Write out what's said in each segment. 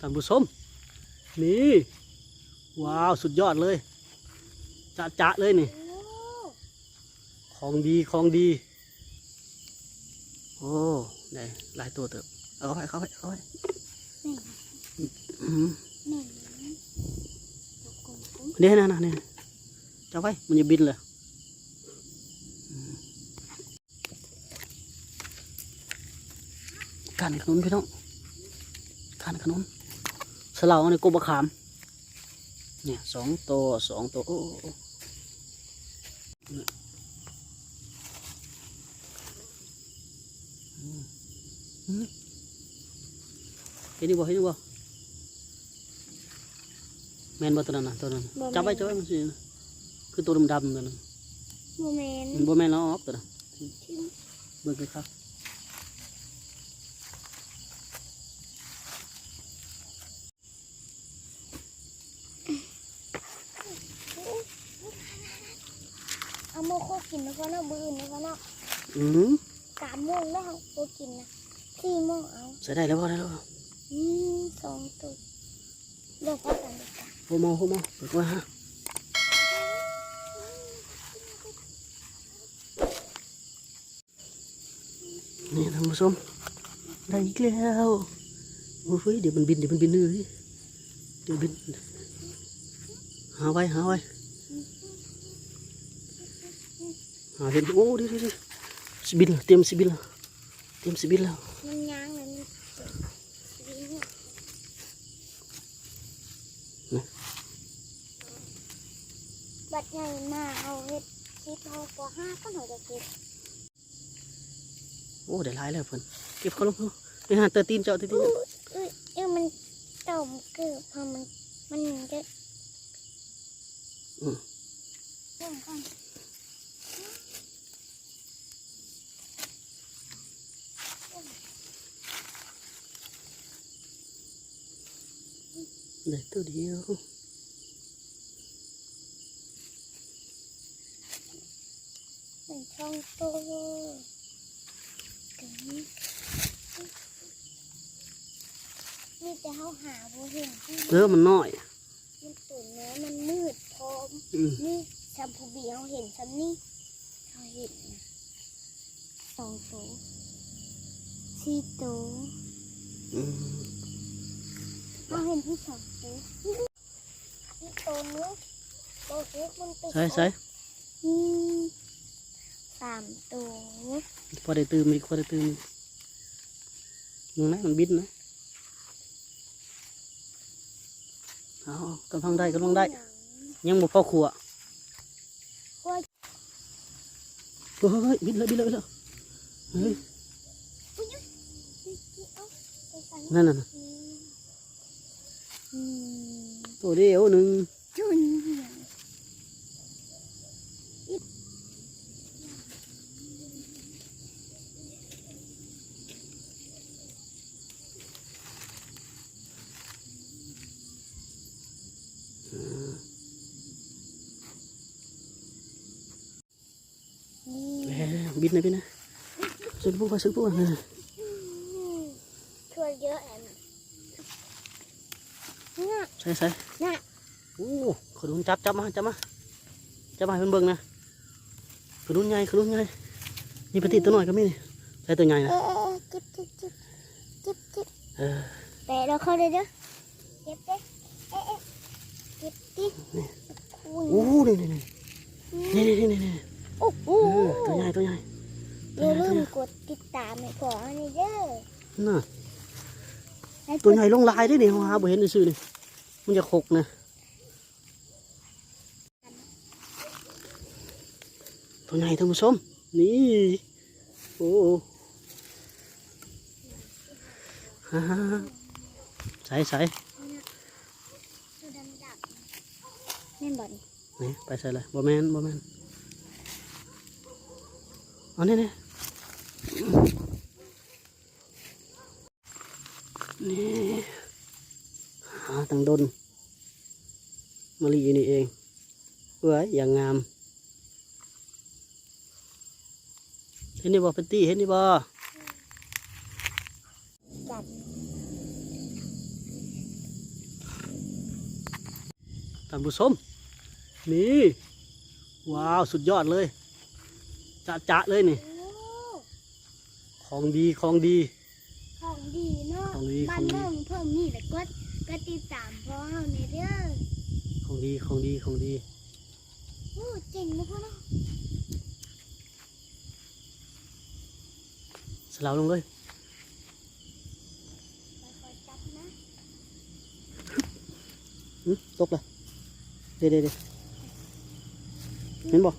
ท่านผู้ชมนี่ว้าวสุดยอดเลยจะจะๆเลยนี่โอ้ของดีของดี โอ้ได้หลายตัวเติบเอาเข้าไปเข้าไปเข้าไปแม่อืมแม่ตกกลมกุ้งเนี่ยนะนะเนี่ยจะไว้มันจะบินเลยอืมกันขนุนพี่น้องกันขนุน สลาวในกบขาม เนี่ยสองตัวสองตัวโอ้เห็นดีบ่เห็นดีบ่แมนบ่ตัวนั้นนะตัวนั้นจับไว้จับไว้มันสิคือตัวดำๆตัวนั้นโมเมนบ่แมนแล้วออกตัวนั้นเบิ่งคือครับ เอาโมโคกินแล้วก็เนาะบืนแล้วก็เนาะอืมสามโมงแล้วโคกินนะสี่โมงเอาใส่ได้แล้วบ่ได้แล้วบ่อืมสองตัวเดี๋ยวพักกันดีกว่าโหมอโหมอเปิดไว้ฮะนี่ท่านผู้ชมได้อีกแล้วโอ้ยเดี๋ยวมันบินเดี๋ยวมันบินเลยเดี๋ยวบินหาไว้หาไว้ หาเห็นโอ้เดี๋ยวเดี๋ยวเดี๋ยวสิบินแล้วเตรียมสิบินแล้วเตรียมสิบินแล้วมันยางเลยมันวิ่งเนี่ยบัดใหญ่มาเอาเห็ดคิดเอาปอห้าก็หน่อยจะเก็บโอ้ได้หลายแล้วเพิ่อนเก็บเขาลงไปหาเตอร์ตีนเจาเตอตีนเจ้ายเอ้ยเอ้ยมันต่อมเกิดพอมันมันจะอืมเรื่องก่อน ได้ตัวเดียวเป็นช่องโตถึงนี่จะเขาหาบ่เห็นที่เออมันน้อย มันตุ่นเนื้อมันมืดพร้อมอืม นี่แชมพูบีเขาเห็นซ้ำนี่เขาเห็นนะสองตัวสี่ตัวอืม ใส่ใส่อืมสามตัวพอได้ตื่นอีกพอได้ตื่นอีกมึงนะมันบินนะเอากำลังได้กำลังได้ ยังบ่พอขัวว่าเฮ้ยเฮ้ยบินเลยบินเลยบินเลยเฮ้ยเอาไปใส่นั่นน่ะน่ะ อืมอืม ตัวเดียวหนึ่งจุนเหี่ยวอิบนี่เอ้ยบินเลยบินนะสึกปุ๊บไปสึกปุ๊บเออช่วยเยอะแอมน่ะ ใส่ใส่น่ะโอ้ขนุนจับจับมาจับมาจับมาให้เพิ่นเบิ่งนะขนุนใหญ่ขนุนใหญ่นี่ปฏิตัวน้อยก็มีนี่ใส่ตัวใหญ่เอนะอเออเก็บเก็บเก็บเก็บเก็บเออแต่เราเข้าเลยเด้อเก็บเด้เอ๊ะเอ๊ะเก็บดิคุณโอ้นี่นี่นี่นี่นี่นี่นี่โอ้โหเออตัวใหญ่ตัวใหญ่อย่าลืมกดติดตามให้ขออันนี้เด้อน่ะให้ตัวใหญ่ลงลายได้นี่หาบ่เห็นซื่อๆนี่ มันจะขกนะตัวใหญ่ท่านผู้ชมนี่ โอ้ฮ่าใส่ใส่ตัวดำดับแม่นบ่นนี่ไปใส่เลยบ่แม่นบ่แม่นเอานี่นี่นี่ หาตังดนมะลิอยู่นี่เองเอ้ยอย่างงาม เห็นนี่บ่เป็นตี้เห็นนี่บ่จัดท่านผู้ชมนี่ว้าว สุดยอดเลยจะจะๆเลยนี่โอ้ของดีของดี ของดีเนาะของดี บ้าขอนงดีเมืองเพิ่มนี่แหละก็ ก็ติดตามพ่อเฮาในเด้อของดีของดีของดีโอ้เจ๋งนะพ่อเนาะสลาวลงเลยค่อยๆจับนะหึตกเลยเดี๋ยวเดี๋ยวเดี๋ยวเห็นบ่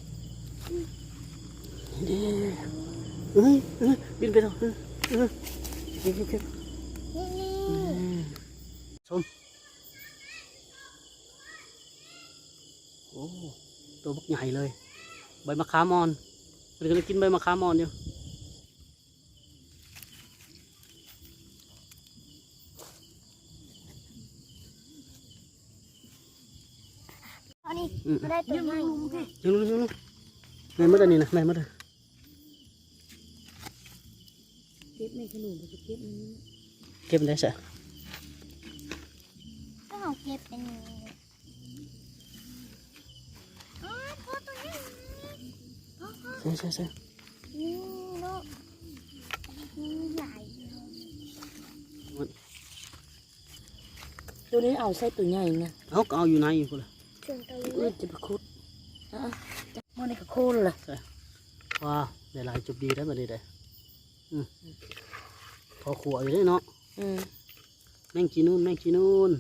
เดี๋ยวเอ้ยเอ้ยบินไปแล้วเออเออเก็บเก็บเก็บนี่อืม ชมโอ้ตัวบักใหญ่เลย ใบมะขามอ่อนมันกำลังกินใบมะขามอ่อนอยู่อันนี้อืมไม่ได้ตัวใหญ่ยังรู้ยังรู้แม่นมาได้นี่นะแม่นมาได้เก็บในขนมไปเก็บในนี้เก็บได้สะก็ เอาเก็บเป็นอย่างนี้อ๋อพ่อตัวนี้พ่อพ่อใช่ใช่ใช่นี่เนาะนี่ใหญ่ตัวนี้เอาใส่ตัวใหญ่นะเอาก็เอาอยู่ในอยู่พุ่นละส่วนตัวเอ้จะไปคุดอะมันในกระโคลล่ะว้าวได้หลายจุดดีได้มาดีได้พอขวอยู่ได้เนาะอืมแมงจีนู่นแม่งจีนู่น